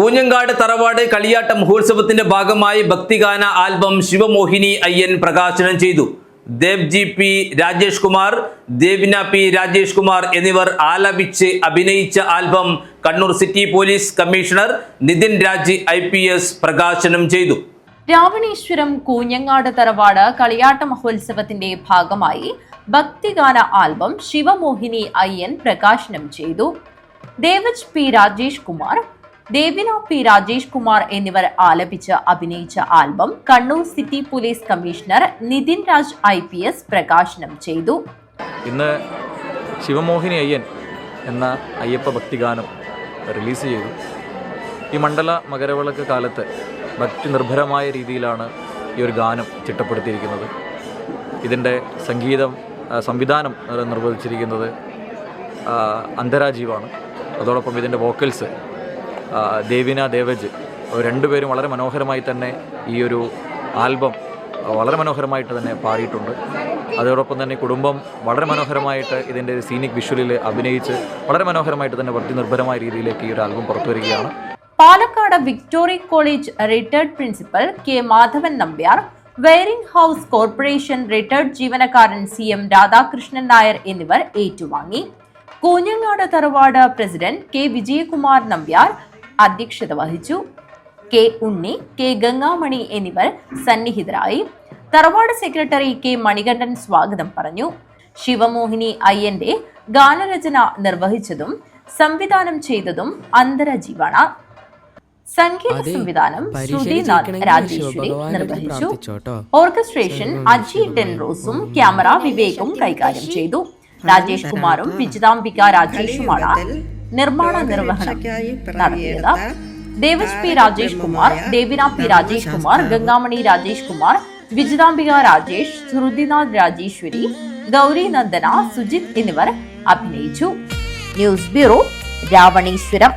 കൂഞ്ഞങ്കാട് തറവാട് കളിയാട്ട മഹോത്സവത്തിന്റെ ഭാഗമായി ഭക്തിഗാന ആൽബം ശിവമോഹിനി അയ്യൻ പ്രകാശനം ചെയ്തു. Dev G P Rajesh Kumar Devina P Rajesh Kumar എന്നിവർ ആലപിച്ച് അഭിനയിച്ച album Kannur city police commissioner Nithin Raj I പ്രകാശനം ചെയ്തു. രാവണീശ്വരം കൂഞ്ഞങ്ങാട് തറവാട് കളിയാട്ട മഹോത്സവത്തിന്റെ ഭാഗമായി ഭക്തിഗാന ആൽബം ശിവമോഹിനി അയ്യൻ പ്രകാശനം ചെയ്തു. ദേവജ് പി രാജേഷ് കുമാർ ദേവിന പി രാജേഷ് കുമാർ എന്നിവർ ആലപിച്ച് അഭിനയിച്ച album Kannur city police commissioner Nithin Raj I P S പ്രകാശനം ചെയ്തു. ഇന്ന് ശിവമോഹിനി അയ്യൻ എന്ന അയ്യപ്പ ഭക്തിഗാനം റിലീസ് ചെയ്തു. ഈ മണ്ഡല മകരവിളക്ക് കാലത്ത് ഭക്തി നിർഭരമായ രീതിയിലാണ് ഈ ഒരു ഗാനം ചിട്ടപ്പെടുത്തിയിരിക്കുന്നത്. ഇതിന്റെ സംഗീതം സംവിധാനം നിർവഹിച്ചിരിക്കുന്നത് അന്തരാജീവാണ്. അതോടൊപ്പം ഇതിന്റെ വോക്കൽസ് ദേവിന ദേവജ് രണ്ടുപേരും വളരെ മനോഹരമായി തന്നെ ഈ ഒരു ആൽബം വളരെ മനോഹരമായിട്ട് തന്നെ പാടിയിട്ടുണ്ട്. അതോടൊപ്പം തന്നെ കുടുംബം വളരെ മനോഹരമായിട്ട് ഇതിന്റെ സീനിക് വിഷ്വലിൽ അഭിനയിച്ച് വളരെ മനോഹരമായിട്ട് തന്നെ വൃത്തി നിർഭരമായ രീതിയിലേക്ക് ഈ ഒരു ആൽബം പുറത്തു വരികയാണ് Palakkad Victoria college retired principal K Madhavan Nambiar warehousing corporation retired ജീവനക്കാരൻ സി എം രാധാകൃഷ്ണൻ നായർ എന്നിവർ ഏറ്റുവാങ്ങി. കൂഞ്ഞങ്ങാട് തറവാട് പ്രസിഡന്റ് കെ വിജയകുമാർ നമ്പ്യാർ അധ്യക്ഷത വഹിച്ചു. കെ ഉണ്ണി കെ ഗംഗാമണി എന്നിവർ സന്നിഹിതരായി. തറവാട് സെക്രട്ടറി കെ മണികണ്ഠൻ സ്വാഗതം പറഞ്ഞു. ശിവമോഹിനി അയ്യന്റെ ഗാനരചന നിർവഹിച്ചതും സംവിധാനം ചെയ്തതും അന്തരജീവാണ്. സംഗീത സംവിധാനം ശ്രുതിനാഥ് രാജേശ്വരി നിർവഹിച്ചു. ഓർക്കസ്ട്രേഷൻ അജി ടെൻറോസും ക്യാമറ വിവേകും കൈകാര്യം ചെയ്തു. രാജേഷ് കുമാറും വിജിതാംബിക രാജേഷുമാണ്. നിർമ്മാണ നിർവഹണം നടത്തിയത് ദേവസ് പി രാജേഷ് കുമാർ ദേവിന പി രാജേഷ് കുമാർ ഗംഗാമണി രാജേഷ് കുമാർ വിജിതാംബിക രാജേഷ് ശ്രുതിനാഥ് രാജേശ്വരി ഗൗരി നന്ദന സുജിത് എന്നിവർ അഭിനയിച്ചു. News bureau Ravaneeswaram.